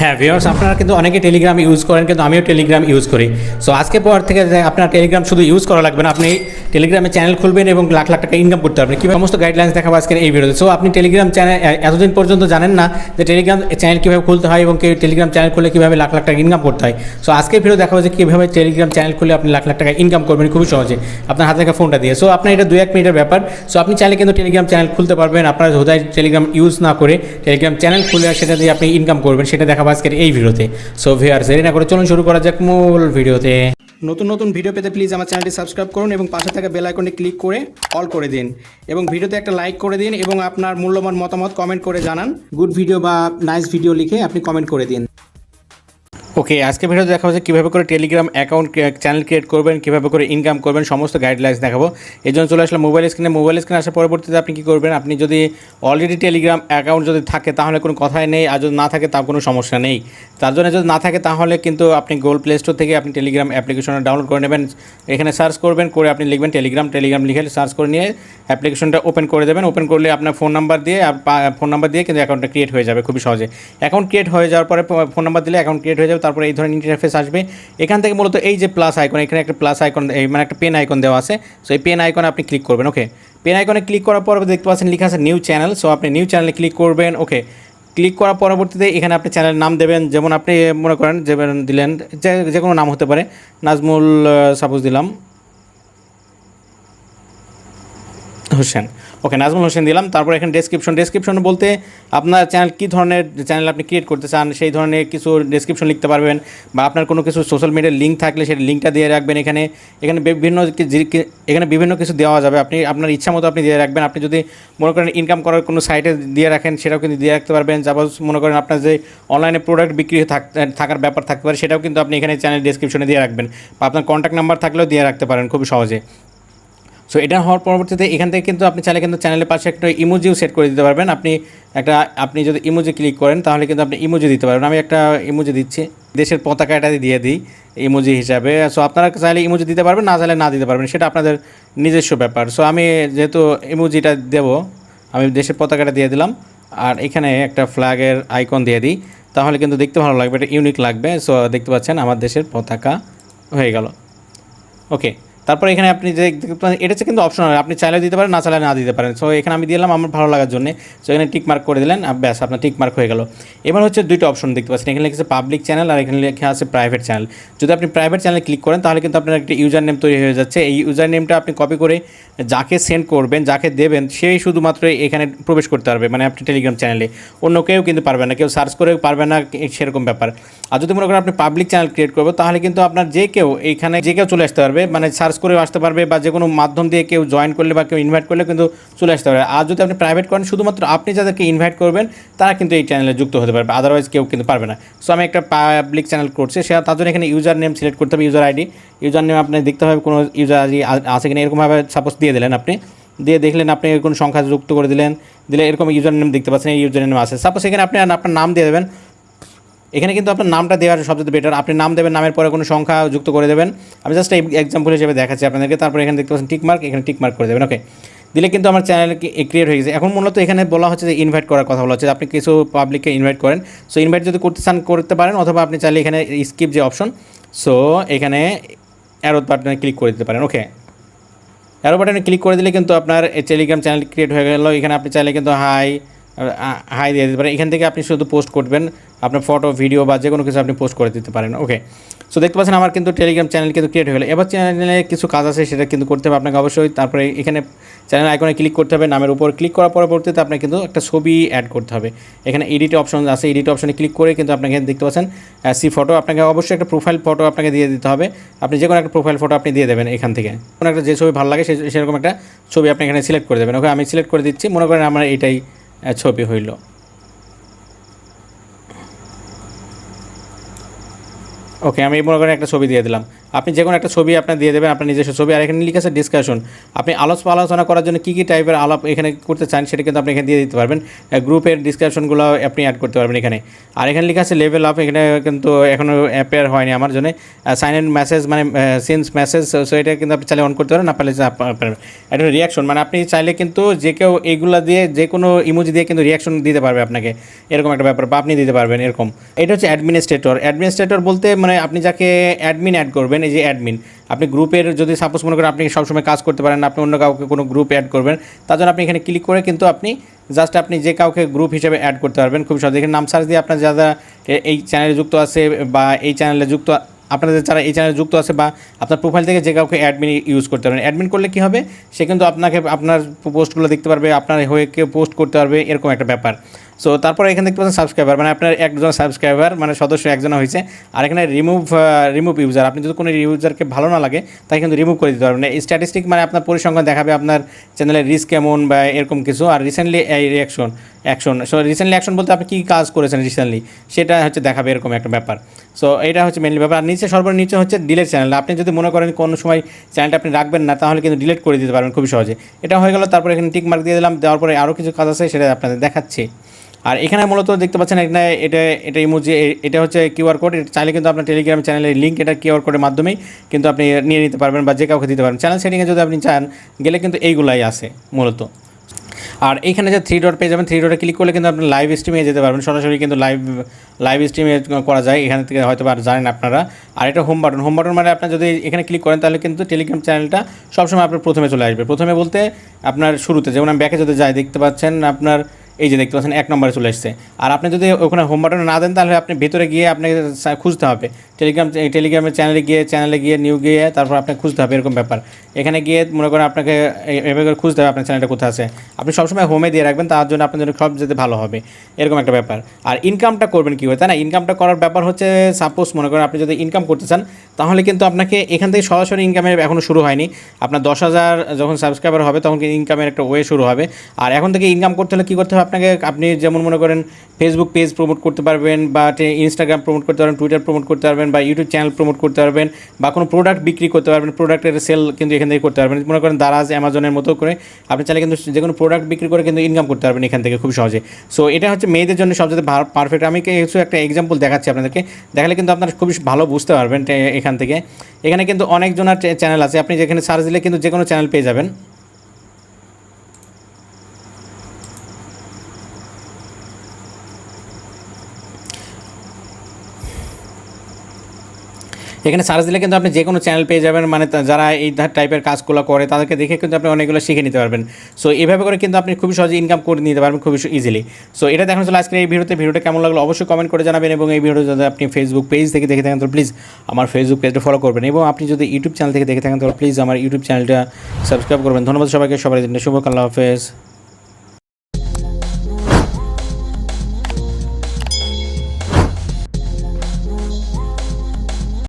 হ্যাঁ ভিউয়ার্স আপনারা কিন্তু অনেকে টেলিগ্রাম ইউজ করেন, কিন্তু আমিও টেলিগ্রাম ইউজ করি। সো আজকে পর থেকে আপনার টেলিগ্রাম শুধু ইউজ করা লাগবে না, আপনি টেলিগ্রামে চ্যানেল খুলবেন এবং লাখ লাখ টাকা ইনকাম করতে পারবেন। কীভাবে সমস্ত গাইডলাইন্স দেখাবো আজকের এই ভিডিওতে সো আপনি টেলিগ্রাম চ্যানেল এতদিন পর্যন্ত জানেন না যে টেলিগ্রাম চ্যানেল কীভাবে খুলতে হয় এবং টেলিগ্রাম চ্যানেল খুলে কীভাবে লাখ লাখ টাকা ইনকাম করতে হয়। সো আজকের ভিডিও দেখাবো যে কীভাবে টেলিগ্রাম চ্যানেল খুলে আপনি লাখ লাখ টাকা ইনকাম করবেন খুবই সহজে। আপনার হাতে থাকা ফোনটা দিয়ে। সো আপনার এটা দু এক মিনিটের ব্যাপার। সো আপনি চাইলে কিন্তু টেলিগ্রাম চ্যানেল খুলতে পারবেন। আপনার হোদায় টেলিগ্রাম ইউজ না করে টেলিগ্রাম চ্যানেল খুলে সেটা দিয়ে আপনি ইনকাম করবেন, সেটা দেখাবো আজকের এই ভিডিওতে। সো ভিউয়ার্স দেরি না করে চলুন শুরু করা যাক মূল ভিডিওতে। নতুন নতুন ভিডিও পেতে প্লিজ আমার চ্যানেলটি সাবস্ক্রাইব করুন এবং পাশে থাকা বেল আইকনে ক্লিক করে অল করে দিন। এবং ভিডিওতে একটা লাইক করে দিন এবং আপনার মূল্যবান মতামত কমেন্ট করে জানান। গুড ভিডিও বা নাইস ভিডিও লিখে আপনি কমেন্ট করে দিন। ওকে আজকে ভিডিও দেখা হচ্ছে কীভাবে করে টেলিগ্রাম অ্যাকাউন্ট চ্যানেল ক্রিয়েট করবেন, কীভাবে করে ইনকাম করবেন, সমস্ত গাইডলাইন্স দেখাবো। এই জন্য চলে আসলাম মোবাইল স্ক্রিনে মোবাইল স্ক্রিনে আসার পরবর্তীতে আপনি কী করবেন? আপনি যদি অলরেডি টেলিগ্রাম অ্যাকাউন্ট যদি থাকে, তাহলে কোনো কথাই নেই। আর যদি না থাকে, তার কোনো সমস্যা নেই। তার জন্য যদি না থাকে, তাহলে কিন্তু আপনি গুগল প্লে স্টোর থেকে আপনি টেলিগ্রাম অ্যাপ্লিকেশনটা ডাউনলোড করে নেবেন। এখানে সার্চ করবেন, করে আপনি লিখবেন টেলিগ্রাম টেলিগ্রাম লিখে সার্চ করে নিয়ে অ্যাপ্লিকেশনটা ওপেন করে দেবেন। ওপেন করলে আপনার ফোন নাম্বার দিয়ে ফোন নাম্বার দিয়ে কিন্তু অ্যাকাউন্টটা ক্রিয়েট হয়ে যাবে খুবই সহজে। অ্যাকাউন্ট ক্রিয়েট হয়ে যাওয়ার পরে ফোন নাম্বার দিলে অ্যাকাউন্ট ক্রিয়েট হয়ে যাবে। তারপরে এই ধরনের ইন্টারফেস আসবে। এখান থেকে মূলত এই যে প্লাস আইকন এখানে একটা প্লাস আইকন মানে একটা পেন আইকন দেওয়া আছে। সো এই পেন আইকনে আপনি ক্লিক করবেন ওকে পেন আইকনে ক্লিক করার পর দেখতে পাচ্ছেন লেখা আছে নিউ চ্যানেল সো আপনি নিউ চ্যানেলে ক্লিক করবেন ওকে ক্লিক করার পরবর্তীতে এখানে আপনি চ্যানেলের নাম দেবেন। যেমন আপনি মনে করেন যে দিলেন, যে যে কোনো নাম হতে পারে। নাজমুল সাপোজ দিলাম। হোসেন। ওকে, নাজমুল হোসেন দিলাম। তারপর এখানে ডেসক্রিপশন ডেসক্রিপশন বলতে আপনার চ্যানেল কী ধরনের চ্যানেল আপনি ক্রিয়েট করতে চান, সেই ধরনের কিছু ডেসক্রিপশন লিখতে পারবেন বা আপনার কোনো কিছু সোশ্যাল মিডিয়ার লিঙ্ক থাকলে সেই লিঙ্কটা দিয়ে রাখবেন এখানে। এখানে বিভিন্ন এখানে বিভিন্ন কিছু দেওয়া যাবে। আপনি, আপনার ইচ্ছা মতো আপনি দিয়ে রাখবেন। আপনি যদি মনে করেন ইনকাম করার কোনো সাইটে দিয়ে রাখেন, সেটাও কিন্তু দিয়ে রাখতে পারবেন। সাপোজ মনে করেন আপনার যে অনলাইনে প্রোডাক্ট বিক্রি থাক- থাকার ব্যাপার থাকতে পারে, সেটাও কিন্তু আপনি এখানে চ্যানেল ডেসক্রিপশনে দিয়ে রাখবেন। বা আপনার কন্ট্যাক্ট নাম্বার থাকলেও দিয়ে রাখতে পারেন খুব সহজে। সো এটা হওয়ার পরবর্তীতে এখান থেকে কিন্তু আপনি চাইলে কিন্তু চ্যানেলের পাশে একটা ইমোজিও সেট করে দিতে পারবেন। আপনি একটা, আপনি যদি ইমোজি ক্লিক করেন, তাহলে কিন্তু আপনি ইমোজি দিতে পারবেন। আমি একটা ইমোজি দিচ্ছি। দেশের পতাকাটা দিয়ে দিই ইমোজি হিসাবে। সো আপনারা চাইলে ইমোজি দিতে পারবেন, না চাইলে না দিতে পারবেন, সেটা আপনাদের নিজস্ব ব্যাপার। সো আমি যেহেতু ইমোজিটা দেব, আমি দেশের পতাকাটা দিয়ে দিলাম, আর এখানে একটা ফ্ল্যাগের আইকন দিয়ে দিই, তাহলে কিন্তু দেখতে ভালো লাগবে, এটা ইউনিক লাগবে। সো দেখতে পাচ্ছেন, আমার দেশের পতাকা হয়ে গেল। ওকে তারপর এখানে আপনি যে এটা হচ্ছে কিন্তু অপশনাল আপনি চাইলে দিতে পারেন, না চাইলে না দিতে পারেন। সো এখানে আমি দিলাম, আমার ভালো লাগার জন্য। সো এখানে টিক মার্ক করে দিলেন ব্যাস, আপনার টিক মার্ক হয়ে গেল। এবার হচ্ছে দুইটা অপশন দেখতে পাচ্ছেন। এখানে লিখেছে পাবলিক চ্যানেল আর এখানে লেখা আছে প্রাইভেট চ্যানেল যদি আপনি প্রাইভেট চ্যানেলে ক্লিক করেন, তাহলে কিন্তু আপনার একটা ইউজার নেম তৈরি হয়ে যাচ্ছে। এই ইউজার নেমটা আপনি কপি করে যাকে সেন্ড করবেন, যাকে দেবেন, সেই শুধুমাত্র এখানে প্রবেশ করতে পারবে মানে আপনি টেলিগ্রাম চ্যানেলে অন্য কেউ কিন্তু পারবে না, কেউ সার্চ করে পারবে না সেরকম ব্যাপার। আর যদি মনে করেন আপনি পাবলিক চ্যানেল ক্রিয়েট করব তাহলে কিন্তু আপনার যে কেউ এখানে, যে কেউ চলে আসতে পারবে মানে সার্চ করে আসতে পারবে বা যে কোনো মাধ্যম দিয়ে কেউ জয়েন করলে বা কেউ ইনভাইট করলে কিন্তু চলে আসতে পারবে। আর যদি আপনি প্রাইভেট করেন, শুধুমাত্র আপনি যাদেরকে ইনভাইট করবেন, তারা কিন্তু এই চ্যানেলে যুক্ত হতে পারবে। আদারওয়াইজ কেউ কিন্তু পারবে না। সো আমি একটা পাবলিক চ্যানেল করছি, সে তার জন্য এখানে ইউজার নেম সিলেক্ট করতে হবে ইউজার আইডি ইউজার নেম আপনি দেখতে হবে কোনো ইউজার আইডি আছে কিনা, এরকমভাবে সাপোজ দিয়ে দিলেন আপনি। দিয়ে দেখলেন আপনি কোন সংখ্যা যুক্ত করে দিলেন, দিলে এরকম ইউজার নেম দেখতে পাচ্ছেন, এই ইউজার নেম আছে। সাপোজ এখানে আপনি আপনার নাম দিয়ে দেবেন এখানে কিন্তু আপনার নামটা দেওয়ার সবচেয়ে বেটার আপনি নাম দেবেন, নামের পরে কোনো সংখ্যা যুক্ত করে দেবেন। আমি জাস্ট এক্সাম্পল হিসেবে দেখাচ্ছি আপনাদেরকে। তারপর এখানে দেখতে পাচ্ছেন টিক মার্ক এখানে টিকমার্ক করে দেবেন ওকে দিলে কিন্তু আমার চ্যানেল ক্রিয়েট হয়ে গেছে। এখন মূলত এখানে বলা হচ্ছে যে ইনভাইট করার কথা বলা হচ্ছে। আপনি কিছু পাবলিককে ইনভাইট করেন। সো ইনভাইট যদি করতে চান, করতে পারেন, অথবা আপনি চাইলে এখানে স্কিপ যে অপশন সো এখানে অ্যারো বাটনে ক্লিক করে দিতে পারেন ওকে অ্যারো বাটনে ক্লিক করে দিলে কিন্তু আপনার টেলিগ্রাম চ্যানেল ক্রিয়েট হয়ে গেল। এখানে আপনি চাইলে কিন্তু হাই হাই দিয়ে দিতে পারেন। এখান থেকে আপনি শুধু পোস্ট করবেন। আপনার ফটো ভিডিও বা যে কোনো কিছু আপনি পোস্ট করে দিতে পারেন। ওকে সো দেখতে পাচ্ছেন আমার কিন্তু টেলিগ্রাম চ্যানেল কিন্তু ক্রিয়েট হয়ে গেলো। এবার চ্যানেলে কিছু কাজ আছে, সেটা কিন্তু করতে হবে আপনাকে অবশ্যই। তারপরে এখানে চ্যানেল আইকনে ক্লিক করতে হবে। নামের উপর ক্লিক করার পরবর্তীতে আপনাকে কিন্তু একটা ছবি অ্যাড করতে হবে। এখানে এডিট অপশন আছে। এডিট অপশনে ক্লিক করে কিন্তু আপনাকে দেখতে পাচ্ছেন সি ফটো আপনাকে অবশ্যই একটা প্রোফাইল ফটো আপনাকে দিয়ে দিতে হবে। আপনি যে কোনো একটা প্রোফাইল ফটো আপনি দিয়ে দেবেন এখান থেকে। কোনো একটা যে ছবি ভালো লাগে সেরকম একটা ছবি আপনি এখানে সিলেক্ট করে দেবেন। ওকে আমি সিলেক্ট করে দিচ্ছি। মনে করেন আমার এটাই ছবি হইল। ওকে আমি মনে করেন একটা ছবি দিয়ে দিলাম। আপনি যে কোনো একটা ছবি আপনার দিয়ে দেবেন, আপনার নিজস্ব ছবি, আর এখানে লিখে আছে ডিসকাশন আপনি আলোচ আলোচনা করার জন্য কী কী টাইপের আলাপ এখানে করতে চান সেটা কিন্তু আপনি এখানে দিয়ে দিতে পারবেন। গ্রুপের ডিসকাশনগুলো আপনি অ্যাড করতে পারবেন এখানে। আর এখানে লিখে আছে লেভেল আপ এখানে কিন্তু এখনও অ্যাপেয়ার হয়নি আমার জন্য। সাইন ইন মেসেজ মানে সিন্স মেসেজ সো এটা কিন্তু আপনি চাইলে অন করতে পারেন, না পারলে একটা রিয়াকশন মানে আপনি চাইলে কিন্তু যে কেউ এইগুলা দিয়ে, যে কোনো ইমোজি দিয়ে কিন্তু রিয়াকশন দিতে পারবে আপনাকে। এরকম একটা ব্যাপার, বা আপনি দিতে পারবেন এরকম। এটা হচ্ছে অ্যাডমিনিস্ট্রেটর অ্যাডমিনিস্ট্রেটর বলতে মানে আপনি যাকে অ্যাডমিন অ্যাড করবেন, এই যে অ্যাডমিন আপনি গ্রুপের যদি সাপোজ মনে করেন আপনি সবসময় কাজ করতে পারেন আপনি অন্য কাউকে কোনো গ্রুপ অ্যাড করবেন, তার জন্য আপনি এখানে ক্লিক করে কিন্তু আপনি জাস্ট আপনি যে কাউকে গ্রুপ হিসেবে অ্যাড করতে পারবেন খুব সহজে। এখানে নাম সার্চ দিয়ে আপনার যারা এই চ্যানেলে যুক্ত আছে বা এই চ্যানেলে যুক্ত, আপনাদের যারা এই চ্যানেলে যুক্ত আছে বা আপনার প্রোফাইল থেকে যে কাউকে অ্যাডমিন ইউজ করতে পারবেন অ্যাডমিন করলে কী হবে? সে কিন্তু আপনাকে, আপনার পোস্টগুলো দেখতে পারবে, আপনার হয়ে কেউ পোস্ট করতে পারবে, এরকম একটা ব্যাপার। সো তারপরে এখানে দেখতে পাচ্ছেন সাবস্ক্রাইবার মানে আপনার একজন সাবস্ক্রাইবার মানে সদস্য একজন হয়েছে। আর এখানে রিমুভ রিমুভ ইউজার আপনি যদি কোনো ইউজারকে ভালো না লাগে তাই কিন্তু রিমুভ করে দিতে পারবেন এই স্ট্যাটিস্টিক মানে আপনার পরিসংখ্যান দেখাবে আপনার চ্যানেলের রিস্ক কেমন বা এরকম কিছু। আর রিসেন্টলি এই reaction action so recently action বলতে আপনি কী কাজ করেছেন রিসেন্টলি সেটা হচ্ছে দেখাবে এরকম একটা ব্যাপার। সো এটা হচ্ছে মেনলি ব্যাপার। আর নিচে সর্বনিচে হচ্ছে ডিলেট চ্যানেল আপনি যদি মনে করেন কোনো সময় চ্যানেলটা আপনি রাখবেন না, তাহলে কিন্তু ডিলিট করে দিতে পারবেন খুবই সহজে। এটা হয়ে গেল, তারপরে এখানে টিক মার্ক দিয়ে দিলাম। দেওয়ার পরে আরও কিছু কাজ আছে, সেটা আপনাদের দেখাচ্ছি। আর এখানে মূলত দেখতে পাচ্ছেন এখানে এটা এটা ইমোজি এটা হচ্ছে কিউআর কোড চাইলে কিন্তু আপনার টেলিগ্রাম চ্যানেলের লিঙ্ক এটা কিউআর কোডের মাধ্যমেই কিন্তু আপনি নিয়ে নিতে পারবেন বা যে কাউকে দিতে পারবেন। চ্যানেল সেটিংয়ে যদি আপনি চান, গেলে কিন্তু এইগুলাই আছে মূলত। আর এখানে যে থ্রি ডট পেয়ে যাবেন থ্রি ডটে ক্লিক করলে কিন্তু আপনি লাইভ স্ট্রিমে যেতে পারবেন। সরাসরি কিন্তু লাইভ লাইভ স্ট্রিমে করা যায়, এখান থেকে হয়তো আর জানেন আপনারা। আর এটা হোম বাটন হোম বাটন মানে আপনার যদি এখানে ক্লিক করেন, তাহলে কিন্তু টেলিগ্রাম চ্যানেলটা সবসময় আপনার প্রথমে চলে আসবে। প্রথমে বলতে আপনার শুরুতে, যেমন আমি ব্যাকে যদি যাই, দেখতে পাচ্ছেন আপনার এই যে দেখতে পাচ্ছেন, এক নম্বরে চলে এসছে। আর আপনি যদি ওখানে হোম বাটনে না দেন, তাহলে আপনি ভেতরে গিয়ে আপনাকে খুঁজতে হবে। টেলিগ্রাম টেলিগ্রামের চ্যানেলে গিয়ে চ্যানেলে গিয়ে নিউ গিয়ে, তারপর আপনাকে খুঁজতে হবে, এরকম ব্যাপার। এখানে গিয়ে মনে করেন আপনাকে এভাবে করে খুঁজতে হবে আপনার চ্যানেলটা কোথায় আছে। আপনি সবসময় হোমে দিয়ে রাখবেন, তার জন্য আপনার জন্য সব যেতে ভালো হবে, এরকম একটা ব্যাপার। আর ইনকামটা করবেন কী হয় তাই না? ইনকামটা করার ব্যাপার হচ্ছে সাপোজ মনে করেন আপনি যদি ইনকাম করতে চান, তাহলে কিন্তু আপনাকে এখান থেকে সরাসরি ইনকামের এখনও শুরু হয়নি। আপনার দশ হাজার যখন সাবস্ক্রাইবার হবে, তখন ইনকামের একটা ওয়ে শুরু হবে। আর এখন থেকে ইনকাম করতে হলে কী করতে হবে আপনাকে, আপনি যেমন মনে করেন ফেসবুক পেজ প্রমোট করতে পারবেন বা ইনস্টাগ্রাম প্রমোট করতে পারবেন টুইটার প্রমোট করতে পারবেন বা ইউটিউব চ্যানেল প্রমোট করতে পারবেন বা কোনো প্রোডাক্ট বিক্রি করতে পারবেন প্রোডাক্টের সেল কিন্তু এখান থেকে করতে পারবেন। মনে করেন দারাজ, অ্যামাজনের মতো করে আপনি চাইলে কিন্তু যে কোনো প্রোডাক্ট বিক্রি করে কিন্তু ইনকাম করতে পারবেন এখান থেকে খুব সহজে। সো এটা হচ্ছে মেয়েদের জন্য সবচেয়ে পারফেক্ট আমি কিছু একটা এক্সাম্পল দেখাচ্ছি আপনাদেরকে। দেখালে কিন্তু আপনারা খুবই ভালো বুঝতে পারবেন এখান থেকে। এখানে কিন্তু অনেকজনের চ্যানেল আছে। আপনি যেখানে সার্চ দিলে কিন্তু যে কোনো চ্যানেল পেয়ে যাবেন। এখানে সার্চ দিলে কিন্তু আপনি যে কোনো চ্যানেল পেয়ে যাবেন মানে যারা এই টাইপের কাজগুলো করে, তাদেরকে দেখে কিন্তু আপনি অনেকগুলো শিখে নিতে পারবেন। সো এভাবে করে কিন্তু আপনি খুবই সহজে ইনকাম করে নিতে পারবেন খুবই ইজিলি সো এটা দেখানো ছিল আজকের এই ভিডিওতে, ভিডিওটা কেমন লাগল অবশ্যই কমেন্ট করে জানাবেন এবং এই ভিডিও যদি আপনি ফেসবুক পেজ থেকে দেখে থাকেন তো প্লিজ আমার ফেসবুক পেজটা ফলো করবেন এবং আপনি যদি ইউটিউব চ্যানেল থেকে দেখে থাকেন তো প্লিজ আমার ইউটিউব চ্যানেলটা সাবস্ক্রাইব করবেন। ধন্যবাদ সবাইকে, সবাই দিন শুভ আল্লাহ হাফেজ।